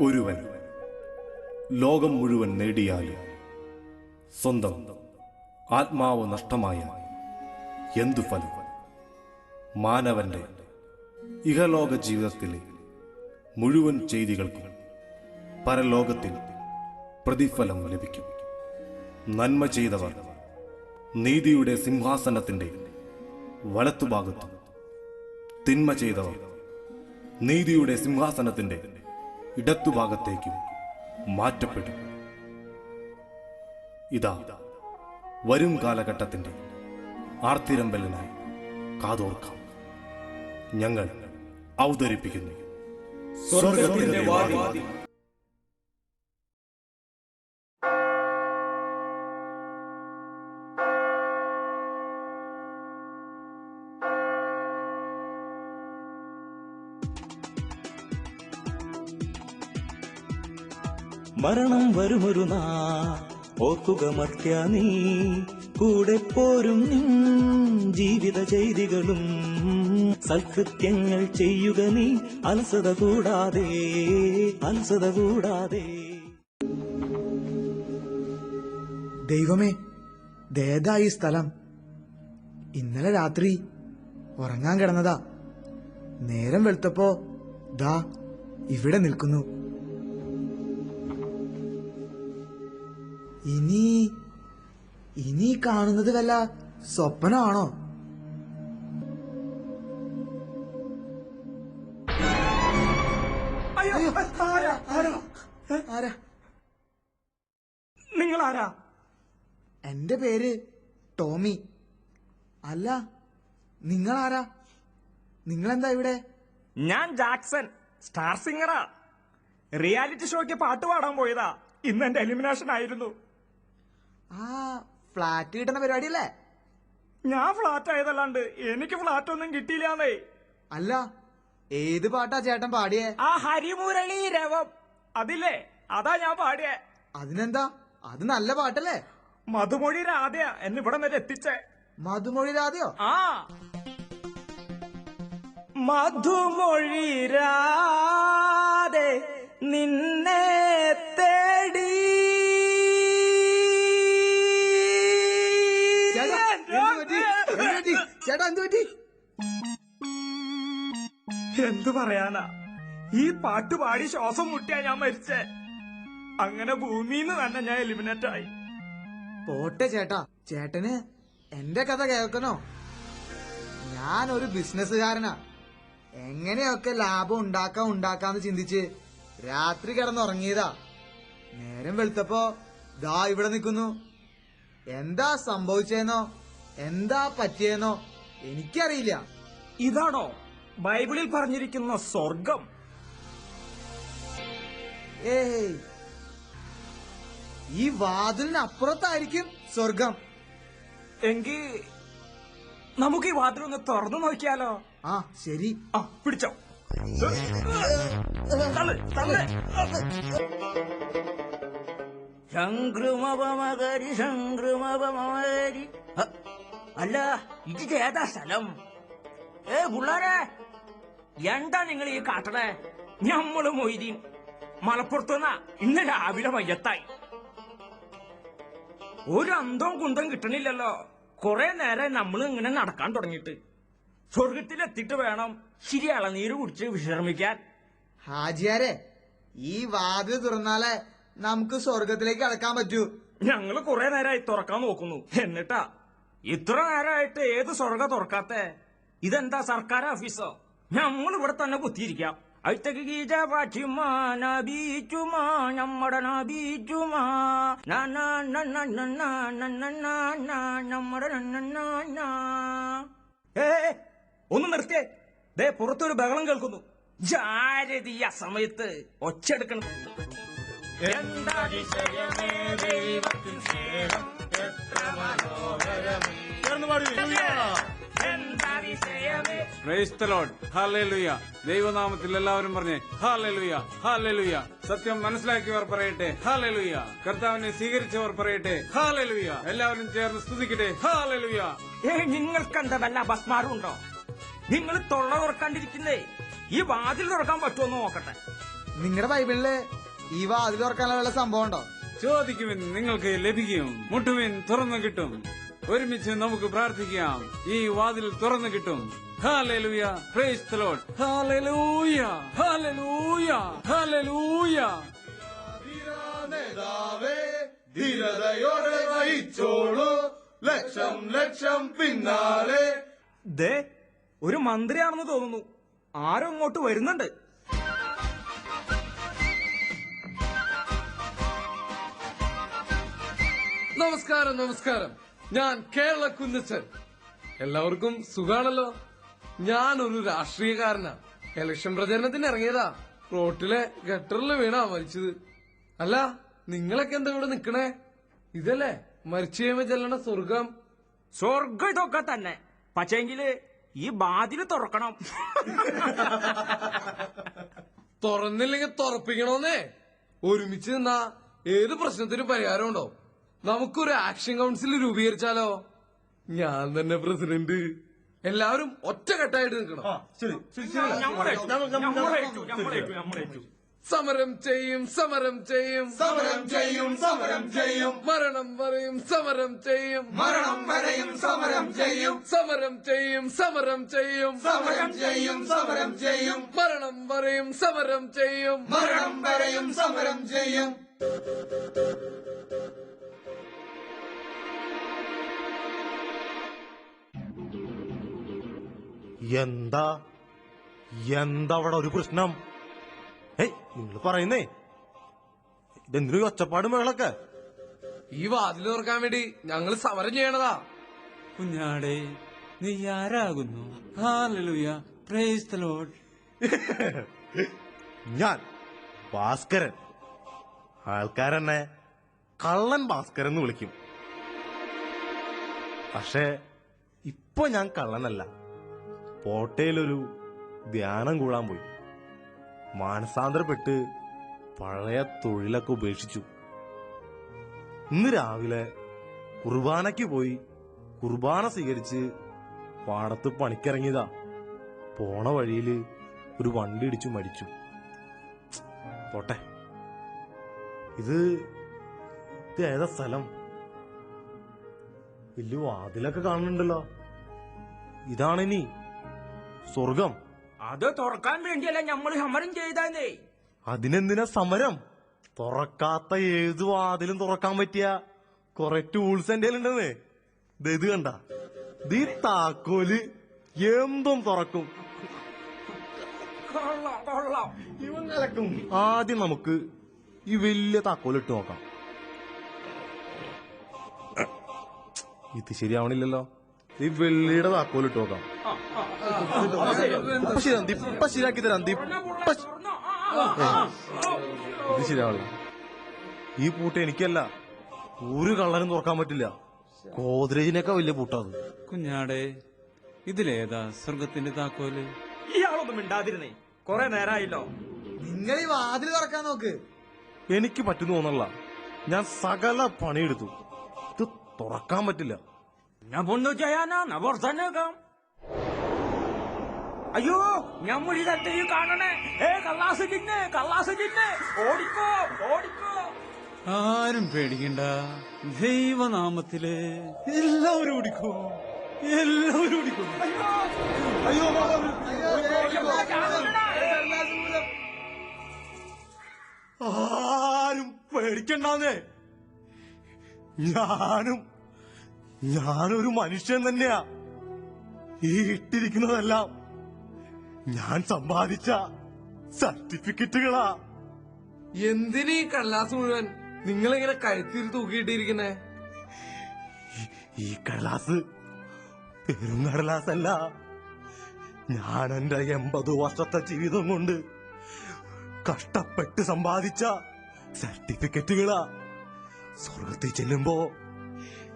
ഒരുവൻ. ലോകം മുഴുവൻ നേടിയാലും സ്വന്തം ആത്മാവ് നഷ്ടമായ എന്തു ഫലം? മാനവന്റെ ഇഹലോക ജീവിതത്തിലെ മുഴുവൻ ചെയ്തികൾക്കും പരലോകത്തിൽ പ്രതിഫലം ലഭിക്കും. നന്മ ചെയ്തവർ നീതിയുടെ സിംഹാസനത്തിന്റെ വലത്തുഭാഗത്തും തിന്മ ചെയ്തവർ നീതിയുടെ സിംഹാസനത്തിന്റെ ഇടത്തുഭാഗത്തേക്കും മാറ്റപ്പെടും. ഇതാ വരും കാലഘട്ടത്തിന്റെ ആർത്തിരമ്പലിനായി കാതോർക്കാം. ഞങ്ങൾ അവതരിപ്പിക്കുന്നു. സ്വർഗത്തിന്റെ വാതിൽ. മരണം വരുമൊരു നാ. ഓർക്കുക മർത്യ നീ. കൂടെ പോരും ജീവിത ചെയ്തികളും. സൽകൃത്യങ്ങൾ ചെയ്യുക നീ. അലസത കൂടാതെ. അലസത കൂടാതെ. ദൈവമേ ദേതാ ഈ സ്ഥലം. ഇന്നലെ രാത്രി ഉറങ്ങാൻ കിടന്നതാ. നേരം വെളുത്തപ്പോ ദാ ഇവിടെ നിൽക്കുന്നു. ഇനി ഇനി കാണുന്നത് വല്ല സ്വപ്നമാണോ? ആരാ നിങ്ങൾ ആരാ? എന്റെ പേര് ടോമി. അല്ല നിങ്ങൾ ആരാ നിങ്ങൾ എന്താ ഇവിടെ? ഞാൻ ജാക്സൺ സ്റ്റാർ സിംഗറാ. റിയാലിറ്റി ഷോയ്ക്ക് പാട്ട് പാടാൻ പോയതാ. ഇന്ന് എന്റെ എലിമിനേഷൻ ആയിരുന്നു. ആ ഫ്ലാറ്റ് കിട്ടുന്ന പരിപാടിയല്ലേ ഞാൻ ഫ്ലാറ്റ് ആയതല്ലാണ്ട് എനിക്ക് ഫ്ലാറ്റ് ഒന്നും കിട്ടിയില്ലാന്നേ അല്ല ഏത് പാട്ടാ ചേട്ടൻ പാടിയേ? ആ ഹരിമുരളി രവം. അതില്ലേ? അതാ ഞാൻ പാടിയേ. അതിനെന്താ? അത് നല്ല പാട്ടല്ലേ? മധുമൊഴി രാധയാ എന്നെ ഇവിടെ വരെ എത്തിച്ചേ. മധുമൊഴി രാധയോ? ആ. മധുമൊഴി രാധേ നിന്നെ എന്തു പറയാനാ? ഈ പാട്ട് പാടി ശ്വാസം മുട്ടിയാ ഞാൻ മരിച്ചേ. അങ്ങനെ ഭൂമിന്ന് തന്നെ ഞാൻ എലിമിനേറ്റ് ആയി. പോട്ടെ ചേട്ടാ. ചേട്ടന് എന്റെ കഥ കേൾക്കണോ? ഞാൻ ഒരു ബിസിനസ്സുകാരനാ എങ്ങനെയൊക്കെ ലാഭം ഉണ്ടാക്കാം ഉണ്ടാക്കാന്ന് ചിന്തിച്ച് രാത്രി കിടന്നുറങ്ങിയതാ. നേരം വെളുത്തപ്പോ ദാ ഇവിടെ നിൽക്കുന്നു. എന്താ സംഭവിച്ചേന്നോ? എന്താ പറ്റിയെന്നോ എനിക്കറിയില്ല. ഇതാണോ? ബൈബിളിൽ പറഞ്ഞിരിക്കുന്ന സ്വർഗം. ഏയ്. ഈ വാതിലിന് അപ്പുറത്തായിരിക്കും സ്വർഗം. എങ്കി നമുക്ക് ഈ വാതിലൊന്ന് തുറന്നു നോക്കിയാലോ? ആ ശരി. ആ പിടിച്ചോ. സംക്രമപമകരി സംക്രമപമകരി അല്ല ഇത് ഏതാ സ്ഥലം? ഏ പിള്ളാരെ എന്താ നിങ്ങൾ ഈ കാട്ടണേ? ഞമ്മൾ മൊയ്തീൻ. മലപ്പുറത്തുനിന്ന ഇന്ന് രാവിലെ മയ്യത്തായി. ഒരു അന്തവും കുന്തം കിട്ടണില്ലല്ലോ. കുറെ നേരം നമ്മൾ ഇങ്ങനെ നടക്കാൻ തുടങ്ങിയിട്ട്. സ്വർഗത്തിലെത്തിയിട്ട് വേണം ശരി ഇളനീര് കുടിച്ച് വിശ്രമിക്കാൻ. ഹാജിയാരെ ഈ വാതിൽ തുറന്നാലെ നമുക്ക് സ്വർഗത്തിലേക്ക് അടക്കാൻ പറ്റൂ. ഞങ്ങൾ കുറെ നേരമായി തുറക്കാൻ നോക്കുന്നു. എന്നിട്ടാ ഇത്ര നേരമായിട്ട് ഏത് സ്വർഗ തുറക്കാത്തെ? ഇതെന്താ സർക്കാർ ഓഫീസോ? നമ്മളിവിടെ തന്നെ കുത്തിയിരിക്കാം അഴുത്തക്ക് ഒന്ന് നിർത്തിയേ ദേ പുറത്തൊരു ബഹളം കേൾക്കുന്നു ജാരതി ആ സമയത്ത് ഒച്ചെടുക്കണം ദൈവനാമത്തിൽ എല്ലാവരും പറഞ്ഞേ ഹാലലുയ ഹാലലുയ സത്യം മനസ്സിലാക്കിയവർ പറയട്ടെ ഹാലലുയ കർത്താവിനെ സ്വീകരിച്ചവർ പറയട്ടെ ഹാലലുയ എല്ലാവരും ചേർന്ന് സ്തുതിക്കട്ടെ ഹാലലുയ ഏ നിങ്ങൾക്ക് എന്താ വല്ല അപസ്മാരം ഉണ്ടോ? നിങ്ങൾ തൊള്ള തുറക്കാണ്ടിരിക്കുന്നേ. ഈ വാതിൽ തുറക്കാൻ പറ്റുമോ നോക്കട്ടെ. നിങ്ങളുടെ ബൈബിളിൽ ഈ വാതിൽ തുറക്കാനുള്ള സംഭവം ഉണ്ടോ? ചോദിക്കുവിൻ നിങ്ങൾക്ക് ലഭിക്കും. മുട്ടുവിൻ തുറന്നു കിട്ടും. ഒരുമിച്ച് നമുക്ക് പ്രാർത്ഥിക്കാം. ഈ വാതിൽ തുറന്നു കിട്ടും. Hallelujah praise the Lord hallelujah hallelujah hallelujah ധീരതയോടെ നയിച്ചോളൂ ലക്ഷം ലക്ഷം പിന്നാലെ. ദേ ഒരു മന്ത്രിയാണെന്ന് തോന്നുന്നു. ആരും ഇങ്ങോട്ട് വരുന്നുണ്ട്. നമസ്കാരം നമസ്കാരം. ഞാൻ കേരള കുന്നച്ചൻ. എല്ലാവർക്കും സുഖാണല്ലോ? ഞാൻ ഒരു രാഷ്ട്രീയക്കാരനാ. ഇലക്ഷൻ പ്രചരണത്തിന് ഇറങ്ങിയതാ. റോട്ടിലെ ഗട്ടറിൽ വീണാ മരിച്ചത്. അല്ല നിങ്ങളൊക്കെ എന്താ ഇവിടെ നിക്കണേ? ഇതല്ലേ മരിച്ചു കഴിയുമ്പോ ചെല്ലണ സ്വർഗം. സ്വർഗം ഇതൊക്കെ തന്നെ. പക്ഷേങ്കിൽ ഈ ബാതിൽ തുറക്കണം. തുറന്നില്ലെങ്കിൽ തുറപ്പിക്കണോന്നേ? ഒരുമിച്ച് നിന്നാ ഏത് പ്രശ്നത്തിനും പരിഹാരം പരിഹാരമുണ്ടോ? നമുക്കൊരു ആക്ഷൻ കൗൺസിൽ രൂപീകരിച്ചാലോ? ഞാൻ തന്നെ പ്രസിഡന്റ്. എല്ലാവരും ഒറ്റക്കെട്ടായിട്ട് നിൽക്കണം. സമരം ചെയ്യും സമരം ചെയ്യും. സമരം ചെയ്യും സമരം ചെയ്യും. മരണം വരെയും സമരം ചെയ്യും. മരണം വരെയും സമരം ചെയ്യും. സമരം ചെയ്യും സമരം ചെയ്യും. സമരം ചെയ്യും സമരം ചെയ്യും. മരണം വരെയും സമരം ചെയ്യും. മരണം വരെയും സമരം ചെയ്യും. എന്താ? എന്താ അവിടെ ഒരു പ്രശ്നം? ഏയ് നിങ്ങൾ പറയുന്നേ. ഇതെന്തിനു ഒച്ചപ്പാട് വേളൊക്കെ ഈ വാതിൽ തുറക്കാൻ വേണ്ടി ഞങ്ങൾ സമരം ചെയ്യണതാ. കുഞ്ഞാടേ നീ ആരാകുന്നു? ഹാലലൂയ ദി ലോർഡ് ഞാൻ ഭാസ്കരൻ. ആൾക്കാരെന്നെ കള്ളൻ ഭാസ്കരൻ എന്ന് വിളിക്കും. പക്ഷേ ഇപ്പൊ ഞാൻ കള്ളനല്ല. പോട്ടയിലൊരു ധ്യാനം കൂടാൻ പോയി. മാനസാന്തരപ്പെട്ട് പഴയ തൊഴിലൊക്കെ ഉപേക്ഷിച്ചു. ഇന്ന് രാവിലെ കുർബാനയ്ക്ക് പോയി കുർബാന സ്വീകരിച്ച് പാടത്ത് പണിക്കിറങ്ങിയതാ. പോണ വഴിയിൽ ഒരു വണ്ടി ഇടിച്ചു മരിച്ചു. പോട്ടെ. ഇത് ഇത് ഏതാ സ്ഥലം? വലിയ വാതിലൊക്കെ കാണുന്നുണ്ടല്ലോ. ഇതാണിനി സ്വർഗം. അത് തുറക്കാൻ വേണ്ടിയല്ല നമ്മൾ സമരം ചെയ്തേ അതിനെന്തിനാ സമരം? തുറക്കാത്ത ഏത് വാതിലും തുറക്കാൻ പറ്റിയ കൊറേ ടൂൾസ് എന്റെ ഉണ്ടെന്നേ ഇത് കണ്ട. ഈ താക്കോൽ എന്തും തുറക്കും. ഇവൻ കലക്കും ആദ്യം നമുക്ക് ഈ വലിയ താക്കോൽ ഇട്ട് നോക്കാം. ഇത് ശരിയാവണില്ലല്ലോ. ഈ വെള്ളിയുടെ താക്കോൽ ഇട്ട് നോക്കാം. ഇപ്പൊ ശരിയാ ഇപ്പൊ ശരിയാക്കി തരാം ഇപ്പൊ ഇത് ശരിയാവില്ല ഈ പൂട്ട് എനിക്കല്ല. ഒരു കള്ളനും തുറക്കാൻ പറ്റില്ല. ഗോദ്രേജിനൊക്കെ വലിയ പൂട്ടാത് കുഞ്ഞാടെ ഇതിലേതാ സ്വർഗത്തിന്റെ താക്കോൽ? ഇയാളൊന്നും മിണ്ടാതിരുന്നേ. കൊറേ നേരായില്ലോ. നിങ്ങൾ ഈ വാതിൽ തുറക്കാൻ നോക്ക്. എനിക്ക് പറ്റുന്നു തോന്നല്ല. ഞാൻ സകല പണിയെടുത്തു. ഇത് തുറക്കാൻ പറ്റില്ല. ഞാൻ ഞമ്മൊന്നു ചെയ്യാനാ നവർത്തനകം അയ്യോ ഞാൻ ഇതത്തെ ഈ കാണണേ. ഏ കള്ളാസ് ചിന്നെ കള്ളാസ് ചിന്നെ ഓടിക്കോ ഓടിക്കോ. ആരും പേടിക്കണ്ട. ദൈവനാമത്തിൽ എല്ലാവരും ഓടിക്കോ. എല്ലാവരും ഓടിക്കോ. അയ്യോ ആരും പേടിക്കണ്ടെന്നേ. ഞാനും ഞാനൊരു മനുഷ്യൻ തന്നെയാ. ഈ ഇട്ടിരിക്കുന്നതെല്ലാം ഞാൻ സമ്പാദിച്ച സർട്ടിഫിക്കറ്റുകളാ. എന്തിനീ കള്ളാസ് മുഴുവൻ? നിങ്ങളിങ്ങനെ കഴുത്തിരി തൂക്കിയിട്ടിരിക്കുന്നേ? ഈ കടലാസ് വെറും കടലാസല്ല. ഞാൻ എന്റെ എൺപത് വർഷത്തെ ജീവിതം കൊണ്ട് കഷ്ടപ്പെട്ട് സമ്പാദിച്ച സർട്ടിഫിക്കറ്റുകളാ. സ്വർഗത്തിൽ ചെല്ലുമ്പോ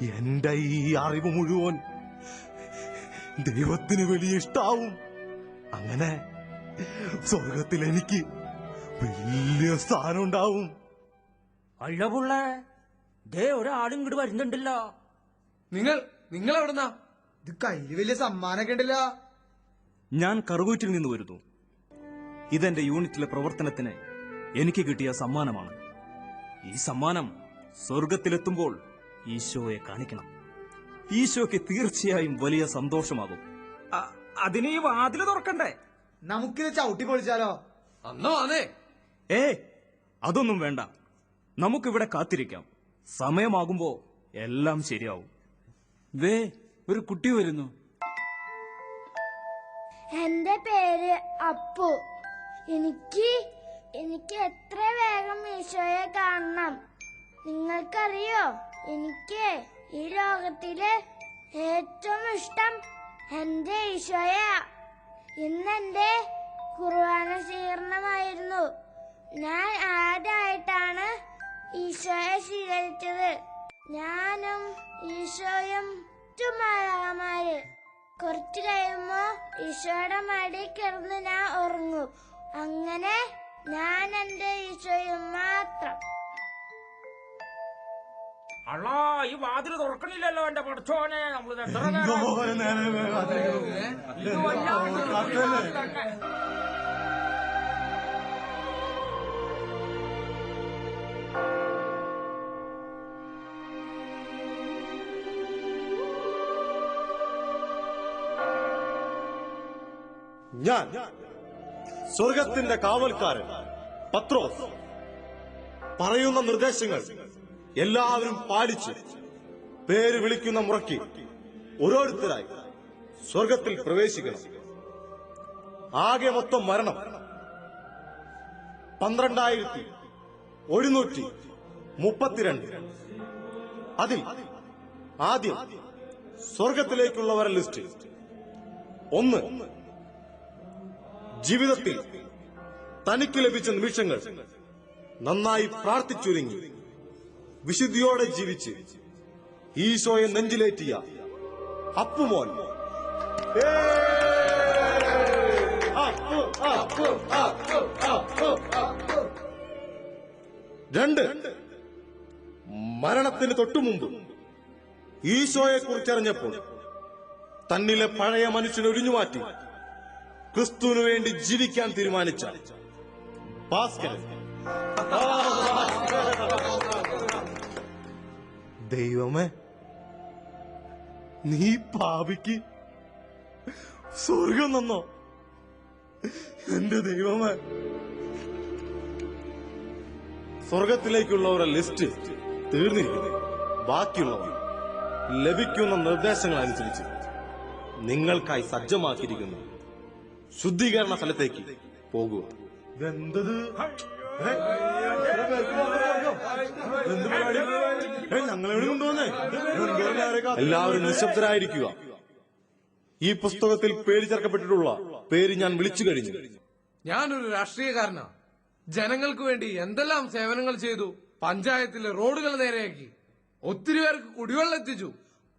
എന്റെ ഈ അറിവ് മുഴുവൻ ദൈവത്തിന് വലിയ ഇഷ്ടാവും. അങ്ങനെ സ്വർഗത്തിൽ എനിക്ക് വലിയ സ്ഥാനം ഉണ്ടാവും അല്ല പുള്ളേ ദേ ഒരാളും ഇങ്ങോട്ട് വരുന്നുണ്ടല്ലോ. നിങ്ങൾ നിങ്ങൾ എവിടുന്നാ ഇത് കയ്യിൽ വലിയ സമ്മാനമൊക്കെ ഉണ്ടല്ലോ. ഞാൻ കറുകൂറ്റിൽ നിന്ന് വരുന്നു. ഇതെന്റെ യൂണിറ്റിലെ പ്രവർത്തനത്തിന് എനിക്ക് കിട്ടിയ സമ്മാനമാണ്. ഈ സമ്മാനം സ്വർഗത്തിലെത്തുമ്പോൾ ഈശോയെ കാണിക്കണം. ഈശോയ്ക്ക് തീർച്ചയായും വലിയ സന്തോഷമാകും. അതിന് ഈ വാതിൽ തുറക്കണ്ടേ? നമുക്കിത് ചവിട്ടി പൊളിച്ചാലോ? അന്നോ അതെ. ഏ അതൊന്നും വേണ്ട. നമുക്കിവിടെ കാത്തിരിക്കാം. സമയമാകുമ്പോ എല്ലാം ശരിയാവും. ദേ ഒരു കുട്ടി വരുന്നു. എന്റെ പേര് അപ്പു. എനിക്ക് എനിക്ക് എത്ര വേഗം ഈശോയെ കാണണം. നിങ്ങൾക്കറിയോ? എനിക്ക് ഈ ലോകത്തിലെ ഏറ്റവും ഇഷ്ടം എന്റെ ഈശോയ ഇന്ന് എന്റെ കുർബാന സ്വീകരണമായിരുന്നു. ഞാൻ ആദ്യമായിട്ടാണ് ഈശോയെ സ്വീകരിച്ചത്? ഞാനും ഈശോയും ചുമ്മാതാമാര് കുറച്ചു കഴിയുമ്പോ ഈശോയുടെ മടി കിടന്ന് ഞാൻ ഉറങ്ങും. അങ്ങനെ ഞാൻ എന്റെ ഈശോയും മാത്രം. അള്ളാ ഈ വാതിൽ തുറക്കണില്ലല്ലോ എന്റെ പഠിച്ചോനെ. നമ്മൾ എത്ര. ഞാൻ സ്വർഗത്തിന്റെ കാവൽക്കാരൻ പത്രോസ് പറയുന്ന നിർദ്ദേശങ്ങൾ എല്ലാവരും പാലിച്ച് പേര് വിളിക്കുന്ന മുറയ്ക്ക് ഓരോരുത്തരായി സ്വർഗത്തിൽ പ്രവേശിക്കണം. ആകെ മൊത്തം മരണം പന്ത്രണ്ടായിരത്തി ഒരുന്നൂറ്റി മുപ്പത്തിരണ്ട്. അതിൽ ആദ്യം സ്വർഗത്തിലേക്കുള്ളവരെ ലിസ്റ്റ്. ഒന്ന് ജീവിതത്തിൽ തനിക്ക് ലഭിച്ച നിമിഷങ്ങൾ നന്നായി പ്രാർത്ഥിച്ചൊരുങ്ങി. വിശുദ്ധിയോടെ ജീവിച്ച് ഈശോയെ നെഞ്ചിലേറ്റിയ അപ്പുമോൻ. രണ്ട് മരണത്തിന് തൊട്ടുമുമ്പ് ഈശോയെ കുറിച്ചറിഞ്ഞപ്പോൾ തന്നിലെ പഴയ മനുഷ്യനെ ഒഴിഞ്ഞുമാറ്റി ക്രിസ്തുവിനു വേണ്ടി ജീവിക്കാൻ തീരുമാനിച്ച ഭാസ്കരൻ ദൈവമേ നീ പാപിക്ക് സ്വർഗം നന്നോ എന്റെ ദൈവമേ. സ്വർഗത്തിലേക്കുള്ളവരുടെ ലിസ്റ്റ് തീർന്നിരിക്കുന്നു. ബാക്കിയുള്ളവർ ലഭിക്കുന്ന നിർദ്ദേശങ്ങൾ അനുസരിച്ച് നിങ്ങൾക്കായി സജ്ജമാക്കിയിരിക്കുന്നു. ശുദ്ധീകരണ സ്ഥലത്തേക്ക് പോകുക. ഇതെന്തത് ഞങ്ങളെവിടെ കൊണ്ടുവന്നേ എല്ലാവരും നിശബ്ദരായിരിക്കുക. ഈ പുസ്തകത്തിൽ പേര് ചേർക്കപ്പെട്ടിട്ടുള്ള പേര് ഞാൻ വിളിച്ചു കഴിഞ്ഞു. ഞാനൊരു രാഷ്ട്രീയക്കാരനാ. ജനങ്ങൾക്ക് വേണ്ടി എന്തെല്ലാം സേവനങ്ങൾ ചെയ്തു പഞ്ചായത്തിലെ റോഡുകൾ നേരെയാക്കി ഒത്തിരി പേർക്ക് കുടിവെള്ളം എത്തിച്ചു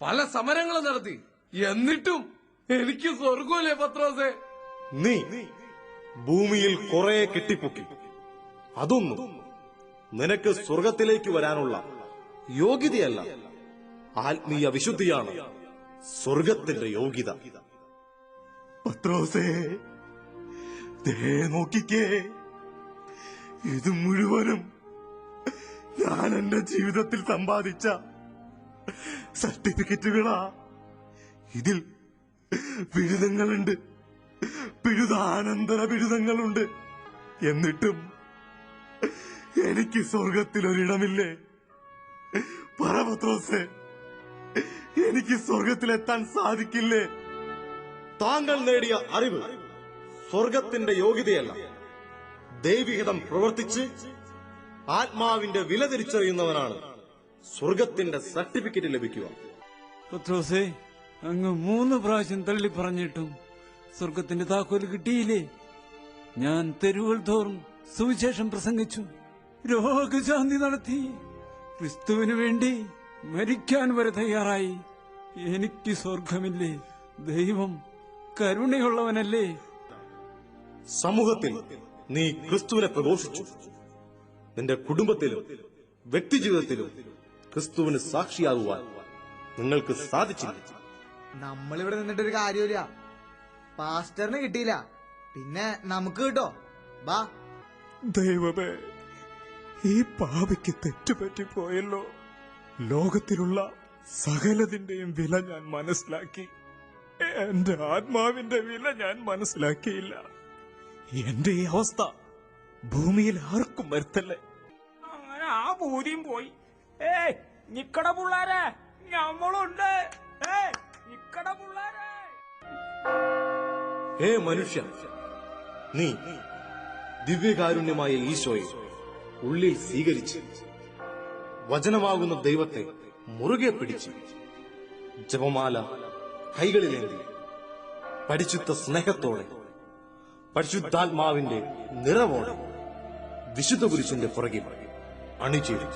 പല സമരങ്ങളും നടത്തി. എന്നിട്ടും എനിക്ക് സ്വർഗമില്ലേ പത്രോസേ? നീ ഭൂമിയിൽ കുറെ കെട്ടിപ്പൊക്കി. അതൊന്നും നിനക്ക് സ്വർഗത്തിലേക്ക് വരാനുള്ള യോഗ്യതയല്ല. ആത്മീയ വിശുദ്ധിയാണ് സ്വർഗത്തിന്റെ യോഗ്യത. പത്രോസേ നോക്കിക്കേ. ഇത് മുഴുവനും ഞാൻ എന്റെ ജീവിതത്തിൽ സമ്പാദിച്ച സർട്ടിഫിക്കറ്റുകളാ. ഇതിൽ ബിരുദങ്ങളുണ്ട്. ബിരുദാനന്തര ബിരുദങ്ങളുണ്ട്. എന്നിട്ടും എനിക്ക് സ്വർഗത്തിൽ ഒരിടമില്ലേ പരപത്രോസേ എനിക്ക് സ്വർഗത്തിലെത്താൻ സാധിക്കില്ലേ? താങ്കൾ നേടിയ അറിവ് സ്വർഗത്തിന്റെ യോഗ്യതയല്ല. ദൈവികതം പ്രവർത്തിച്ച് ആത്മാവിന്റെ വില തിരിച്ചറിയുന്നവനാണ് സ്വർഗത്തിന്റെ സർട്ടിഫിക്കറ്റ് ലഭിക്കുക. പത്രോസേ അങ്ങ് മൂന്ന് പ്രാവശ്യം തള്ളി പറഞ്ഞിട്ടും സ്വർഗത്തിന്റെ താക്കോൽ കിട്ടിയില്ലേ? ഞാൻ തെരുവുകൾ തോറും സുവിശേഷം പ്രസംഗിച്ചു. രോഗശാന്തി നടത്തി. ക്രിസ്തുവിനു വേണ്ടി മരിക്കാൻ വരെ തയ്യാറായി. എനിക്ക് സ്വർഗമില്ലേ? ദൈവം കരുണയുള്ളവനല്ലേ? സമൂഹത്തിൽ നീ ക്രിസ്തുവിനെ പ്രഘോഷിച്ചു. നിന്റെ കുടുംബത്തിലും വ്യക്തിജീവിതത്തിലും ക്രിസ്തുവിന് സാക്ഷിയാകുവാൻ നിങ്ങൾക്ക് സാധിച്ചില്ല. നമ്മളിവിടെ നിന്നിട്ടൊരു കാര്യമില്ല പാസ്റ്ററിന് കിട്ടിയില്ല. പിന്നെ നമുക്ക് കിട്ടോ? ബാ. ദൈവമേ ഈ പാപിക്ക് തെറ്റുപറ്റിപ്പോയല്ലോ. ലോകത്തിലുള്ള സകലതിന്റെയും വില ഞാൻ മനസ്സിലാക്കി. എന്റെ ആത്മാവിന്റെ വില ഞാൻ മനസ്സിലാക്കിയില്ല. എന്റെ ഈ അവസ്ഥ ഭൂമിയിൽ ആർക്കും വരുത്തല്ലേ? അങ്ങനെ ആ ഭൂതിയും പോയി. ഏയ് നിക്കട പിള്ളാരെ ഞമ്മളുണ്ട്. ഏയ് നിക്കട പിള്ളാരെ. ഹേ മനുഷ്യ നീ ദിവ്യകാരുണ്യമായ ഈശോയെ ഉള്ളിൽ സ്വീകരിച്ച് വചനമാകുന്ന ദൈവത്തെ മുറുകെ പിടിച്ച് ജപമാല കൈകളിലേന്തി പരിശുദ്ധ സ്നേഹത്തോടെ പരിശുദ്ധാത്മാവിന്റെ നിറവോടെ വിശുദ്ധ പുരുഷന്റെ പുറകിൽ അണിചേരും